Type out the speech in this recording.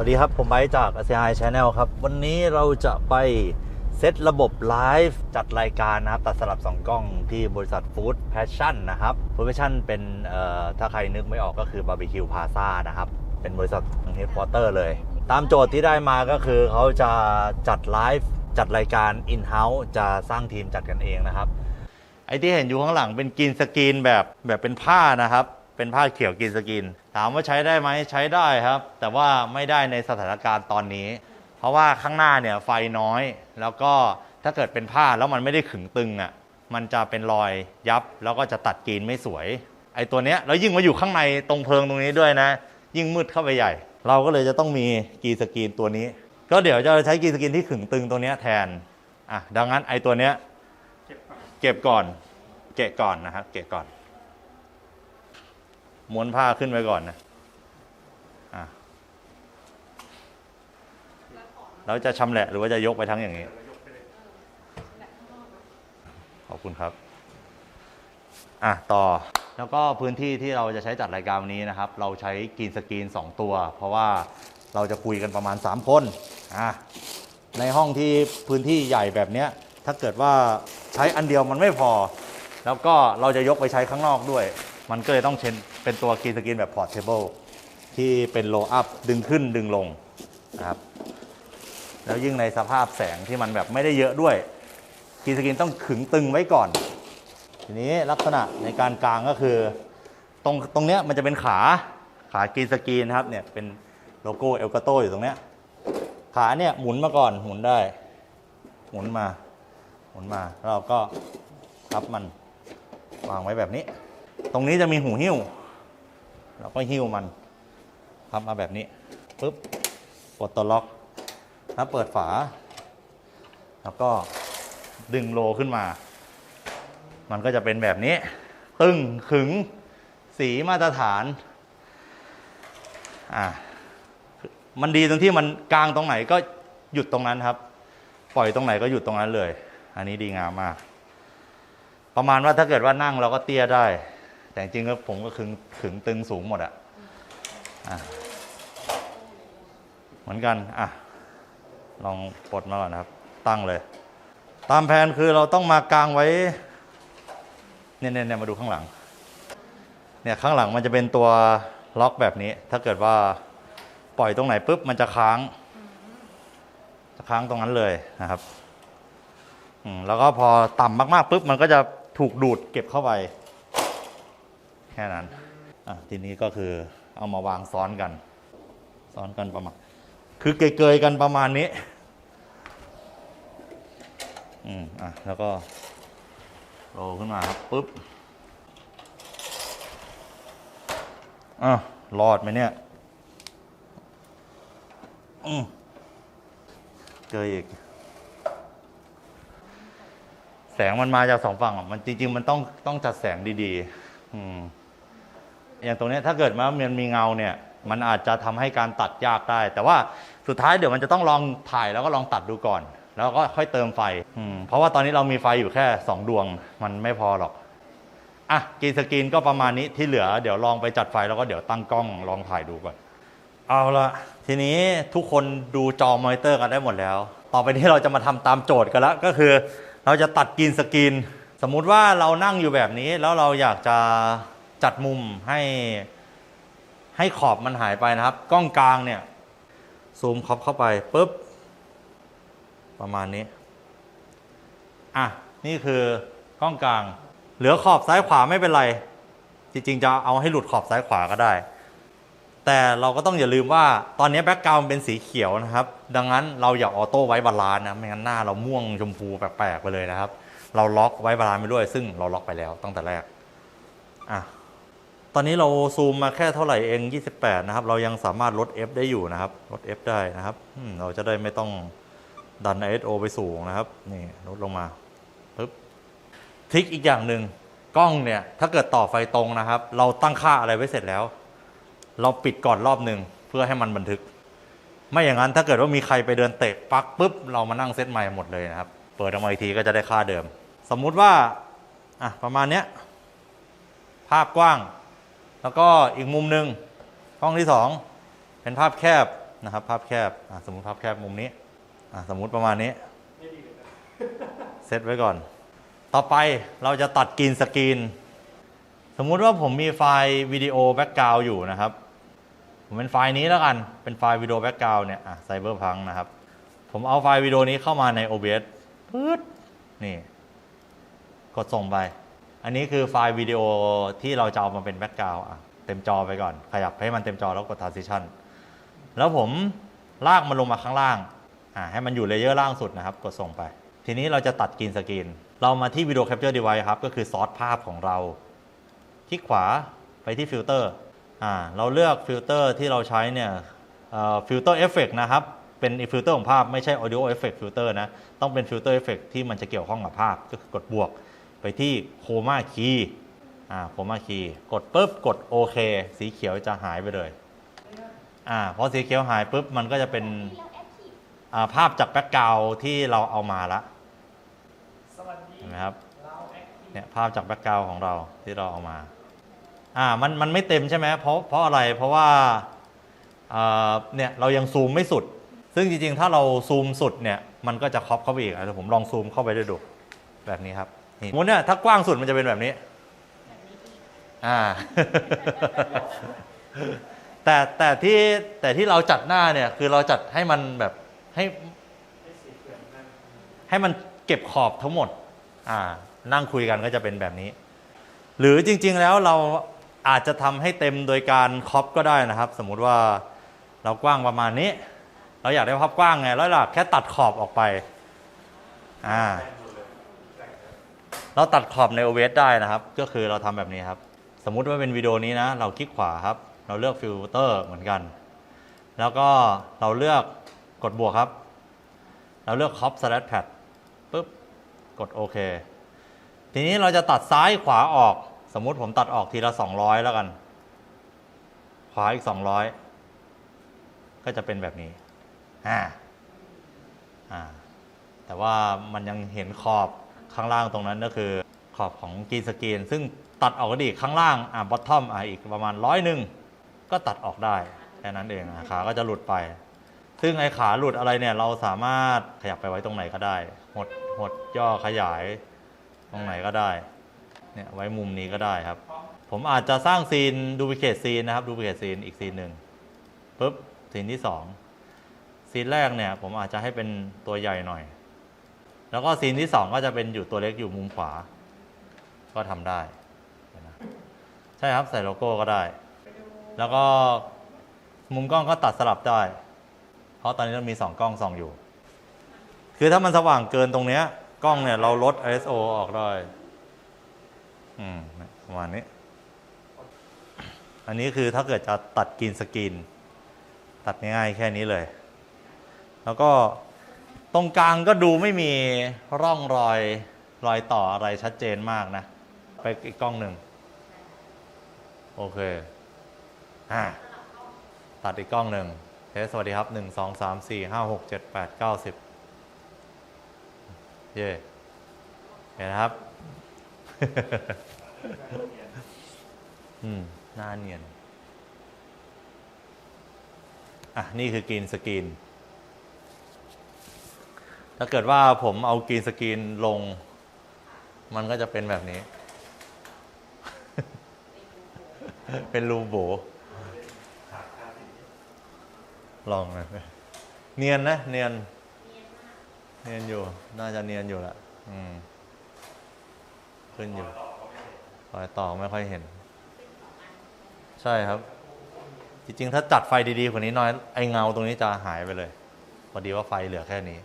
วัสดีครับ ผมไบจาก ASEAN Channel ครับ วันนี้เราจะไปเซตระบบไลฟ์จัดรายการนะครับ ตัดสลับ 2 กล้องที่บริษัท Food Passion นะครับ Food Passion เป็นถ้าใครนึกไม่ออกก็คือ Barbecue Plaza นะครับ เป็นบริษัทเฮดควอเตอร์เลย ตามโจทย์ที่ได้มาก็คือเขาจะจัดไลฟ์จัดรายการ In-house จะสร้างทีมจัดกันเองนะครับ ไอที่เห็นอยู่ข้างหลังเป็นกรีนสกรีนแบบแบบเป็นผ้านะครับ เป็นผ้าเขียวกรีนสกรีนถามว่าใช้ได้ไหมใช้ได้ครับ แต่ว่าไม่ได้ในสถานการณ์ตอนนี้ เพราะว่าข้างหน้าเนี่ยไฟน้อย แล้วก็ถ้าเกิดเป็นผ้าแล้วมันไม่ได้ขึงตึงอะมันจะเป็นรอยยับแล้วก็จะตัดกรีนไม่สวย ไอ้ตัวเนี้ยแล้วยิ่งมาอยู่ข้างในตรงเพิงตรงนี้ด้วยนะ ยิ่งมืดเข้าไปใหญ่ เราก็เลยจะต้องมีกีสกรีนตัวนี้ ก็เดี๋ยวจะใช้กีสกรีนที่ขึงตึงตัวเนี้ยแทนอะดังนั้นไอ้ตัวเนี้ยเก็บก่อนเกะก่อนนะครับเกะก่อน ม้วนผ้าขึ้นไปก่อนนะอะแล้วจะชำแหละหรือว่าจะยกไปทั้งอย่างนี้ ขอบคุณครับ อะ ต่อ แล้วก็พื้นที่ที่เราจะใช้จัดรายการวันนี้นะครับ เราใช้กรีนสกรีน 2 ตัว เพราะว่าเราจะคุยกันประมาณ 3 คน อะ ในห้องที่พื้นที่ใหญ่แบบเนี้ย ถ้าเกิดว่าใช้อันเดียวมันไม่พอ แล้วก็เราจะยกไปใช้ข้างนอกด้วย มันก็เลยต้องเชนเป็นตัวกรีนสกรีนแบบพอร์ตเทเบิลที่เป็นโลอัพดึงขึ้นดึงลงนะครับแล้วยิ่งในสภาพแสงที่มันแบบไม่ได้เยอะด้วยกรีนสกรีนต้องขึงตึงไว้ก่อน ทีนี้ลักษณะในการกลางก็คือ ตรงตรงเนี้ยมันจะเป็นขาขากรีนสกรีนนะครับเนี่ยเป็นโลโก้เอลกาโตอยู่ตรงเนี้ยขาเนี่ยหมุนมาก่อนหมุนได้ หมุนมา หมุนมาแล้วเราก็พับมันวางไว้แบบนี้ ตรงนี้จะมีหูหิ้ว เราก็หิ้วมันพับมาแบบนี้ปุ๊บกดตัวล็อก แล้วเปิดฝา แล้วก็ดึงโลขึ้นมา มันก็จะเป็นแบบนี้ ตึงขึงสีมาตรฐาน อ่า มันดีตรงที่มันกลางตรงไหนก็หยุดตรงนั้นครับ ปล่อยตรงไหนก็หยุดตรงนั้นเลย อันนี้ดีงามมาก ประมาณว่าถ้าเกิดว่านั่งเราก็เตี้ยได้ แต่จริงก็ผมก็ขึงขึงตึงสูงหมดอะอะเหมือนกันอะลองปลดมาก่อนนะครับ ตั้งเลย ตามแผนคือเราต้องมากางไว้เนี่ยเนี่ยมาดูข้างหลัง เนี่ยข้างหลังมันจะเป็นตัวล็อกแบบนี้ ถ้าเกิดว่าปล่อยตรงไหนปุ๊บมันจะค้าง จะค้างตรงนั้นเลยนะครับแล้วก็พอต่ำมากๆปุ๊บมันก็จะถูกดูดเก็บเข้าไป ค่นั้นทีนี้ก็คือเอามาวางซ้อนกัน ซ้อนกันประมาณ คือเกยๆกันประมาณนี้ อืมอะแล้วก็โรขึ้นมาครับปุ๊บอะรอดไหมเนี่ยอืมเจออีกแสงมันมาจากสองฝั่งอะมันจริง ๆ มันต้องต้องจัดแสงดีๆ อืม อย่างตรงนี้ถ้าเกิดว่ามันมีเงาเนี่ย มันอาจจะทำให้การตัดยากได้ แต่ว่าสุดท้ายเดี๋ยวมันจะต้องลองถ่ายแล้วก็ลองตัดดูก่อน แล้วก็ค่อยเติมไฟอืเพราะว่าตอนนี้เรามีไฟอยู่แค่ 2 ดวง มันไม่พอหรอกอะกรีนสกรีนก็ประมาณนี้ที่เหลือเดี๋ยวลองไปจัดไฟแล้วก็เดี๋ยวตั้งกล้องลองถ่ายดูก่อน เอาละทีนี้ทุกคนดูจอมอนิเตอร์กันได้หมดแล้ว ต่อไปนี้เราจะมาทำตามโจทย์กันล้วก็คือ เราจะตัดกรีนสกรีนสมมุติว่าเรานั่งอยู่แบบนี้แล้วเราอยากจะ จัดมุมให้ให้ขอบมันหายไปนะครับ กล้องกลางเนี่ยซูมครอบเข้าไปปุ๊บ ประมาณนี้ อะ นี่คือกล้องกลาง เหลือขอบซ้ายขวาไม่เป็นไร จริง ๆ จะเอาให้หลุดขอบซ้ายขวาก็ได้ แต่เราก็ต้องอย่าลืมว่าตอนนี้แบ็กกราวด์เป็นสีเขียวนะครับ ดังนั้นเราอย่าออโต้ไว้บาลานนะ ไม่งั้นหน้าเราม่วงชมพูแปลกๆไปเลยนะครับ เราล็อกไว้บาลานไปด้วย ซึ่งเราล็อกไปแล้วตั้งแต่แรก อะ ตอนนี้เราซูมมาแค่เท่าไหร่เอง 28 นะครับ เรายังสามารถลด F ได้อยู่นะครับ ลด F ได้นะครับ เราจะได้ไม่ต้องดัน ISO ไปสูงนะครับ นี่ลดลงมาปึ๊บทิคอีกอย่างหนึ่งกล้องเนี่ย ถ้าเกิดต่อไฟตรงนะครับ เราตั้งค่าอะไรไว้เสร็จแล้ว เราปิดก่อนรอบหนึ่งเพื่อให้มันบันทึก ไม่อย่างนั้นถ้าเกิดว่ามีใครไปเดินเตะปักปุ๊บ เรามานั่งเซตใหม่หมดเลยนะครับ เปิดออกมาอีกทีก็จะได้ค่าเดิม สมมุติว่าอะประมาณเนี้ยภาพกว้าง แล้วก็อีกมุมหนึ่งห้องที่สองเป็นภาพแคบนะครับ ภาพแคบสมมติภาพแคบมุมนี้สมมุติประมาณนี้เซตไว้ก่อน ต่อไปเราจะตัดกรีนสกรีน สมมุติว่าผมมีไฟล์วิดีโอแบ็กกราวอยู่นะครับ ผมเป็นไฟล์นี้แล้วกัน เป็นไฟล์วิดีโอแบ็กกราวเนี่ยอะไซเบอร์พังนะครับ ผมเอาไฟล์วิดีโอนี้เข้ามาใน OBS ปึ๊ดนี่ กดส่งไป อันนี้คือไฟล์วิดีโอที่เราจะเอามาเป็นแบ็กกราวอะเต็มจอไปก่อน ขยับให้มันเต็มจอแล้วกด transition แล้วผมลากมันลงมาข้างล่างให้มันอยู่เลเยอร์ล่างสุดนะครับ กดส่งไป ทีนี้เราจะตัดกรีนสกรีน เรามาที่วิดีโอแคปเจอร์ดีไวครับ ก็คือซอสภาพของเรา คลิกขวาไปที่ฟิลเตอร์เราเลือกฟิลเตอร์ที่เราใช้เนี่ยฟิลเตอร์เอฟเฟกนะครับ เป็นฟิลเตอร์ของภาพไม่ใช่ audio effect filter นะ ต้องเป็นฟิลเตอร์เอฟเฟกที่มันจะเกี่ยวข้องกับภาพก็คือกดบวก ไปที่โคม่าคีอ่าโคม่าคีกดปุ๊บกดโอเค สีเขียวจะหายไปเลยอ่าพอสีเขียวหายปุ๊บมันก็จะเป็นอ่าภาพจากแบ็กกราวที่เราเอามาละสวัสดีเห็นไหมครับเนี่ยภาพจากแบ็กกราวของเราที่เราเอามาอ่ามันมันไม่เต็มใช่ไหมเพราะเพราะอะไรเพราะว่าเนี่ยเรายังซูมไม่สุด ซึ่งจริงๆ ถ้าเราซูมสุดเนี่ย มันก็จะครอบเข้าไปอีกอะเดี๋ยวผมลองซูมเข้าไปดูแบบนี้ครับ นี่สมมติเนี่ยถ้ากว้างสุดมันจะเป็นแบบนี้อ่า แต่แต่ที่แต่ที่เราจัดหน้าเนี่ย คือเราจัดให้มันแบบให้ ให้สีเขียวนั่นให้มันเก็บขอบทั้งหมด อ่า นั่งคุยกันก็จะเป็นแบบนี้ หรือจริง ๆ แล้วเราอาจจะทำให้เต็มโดยการครอปก็ได้นะครับ สมมุติว่าเรากว้างประมาณนี้ เราอยากได้ภาพกว้างไง แล้วเราแค่ตัดขอบออกไป อ่า เราตัดขอบใน OBS ได้นะครับ ก็คือเราทำแบบนี้ครับ สมมุติว่าเป็นวิดีโอนี้นะ เราคลิกขวาครับ เราเลือกฟิลเตอร์เหมือนกัน แล้วก็เราเลือกกดบวกครับ เราเลือก crop slash pad ปุ๊บ กดโอเค ทีนี้เราจะตัดซ้ายขวาออก สมมุติผมตัดออกทีละ 200 แล้วกัน ขวาอีก 200 ก็จะเป็นแบบนี้อ่าอ่าแต่ว่ามันยังเห็นขอบ ข้างล่างตรงนั้นก็คือขอบของกรีนสกรีน ซึ่งตัดออกก็ดีข้างล่างอ่าบอททอมอ่าอีกประมาณร้อยหนึ่งก็ตัดออกได้แค่นั้นเองขาก็จะหลุดไป ซึ่งไอ้ขาหลุดอะไรเนี่ยเราสามารถขยับไปไว้ตรงไหนก็ได้ หดหดย่อขยาย ตรงไหนก็ได้เนี่ยไว้มุมนี้ก็ได้ครับ ผมอาจจะสร้างซีนดูพิเคทซีนนะครับดูพิเคทซีนอีกซีนหนึ่งปุ๊บซีนที่สองซีนแรกเนี่ยผมอาจจะให้เป็นตัวใหญ่หน่อย แล้วก็ซีนที่สองก็จะเป็นอยู่ตัวเล็กอยู่มุมขวา ก็ทำได้นะใช่ครับใส่โลโก้ก็ได้ แล้วก็มุมกล้องก็ตัดสลับได้ เพราะตอนนี้เรามีสองกล้องส่องอยู่ คือถ้ามันสว่างเกินตรงเนี้ย กล้องเนี่ยเราลด ISO ออกได้อืมประมาณนี้ อันนี้คือถ้าเกิดจะตัดกรีนสกรีนตัดง่ายๆแค่นี้เลย แล้วก็ ตรงกลางก็ดูไม่มีร่องรอยรอยต่ออะไรชัดเจนมากนะ ไปอีกกล้องหนึ่ง โอเคอ่าตัดอีกกล้องหนึ่งเทสสวัสดีครับหนึ่งสองสามสี่ห้าหกเจ็ดแปดเก้าสิบเย่เห็นครับ อืมหน้าเนียน อะ นี่คือกรีนสกรีน ถ้าเกิดว่าผมเอากรีนสกรีนลง มันก็จะเป็นแบบนี้ เป็นรูโบลองน่อยเนียนนะ เนียน เนียนอยู่ น่าจะเนียนอยู่แหละอืม ขึ้นอยู่รอยต่อไม่ค่อยเห็น ใช่ครับ จริงๆ ถ้าจัดไฟดีๆกว่านี้หน้อย ไอเงาตรงนี้จะหายไปเลย พอดีว่าไฟเหลือแค่นี้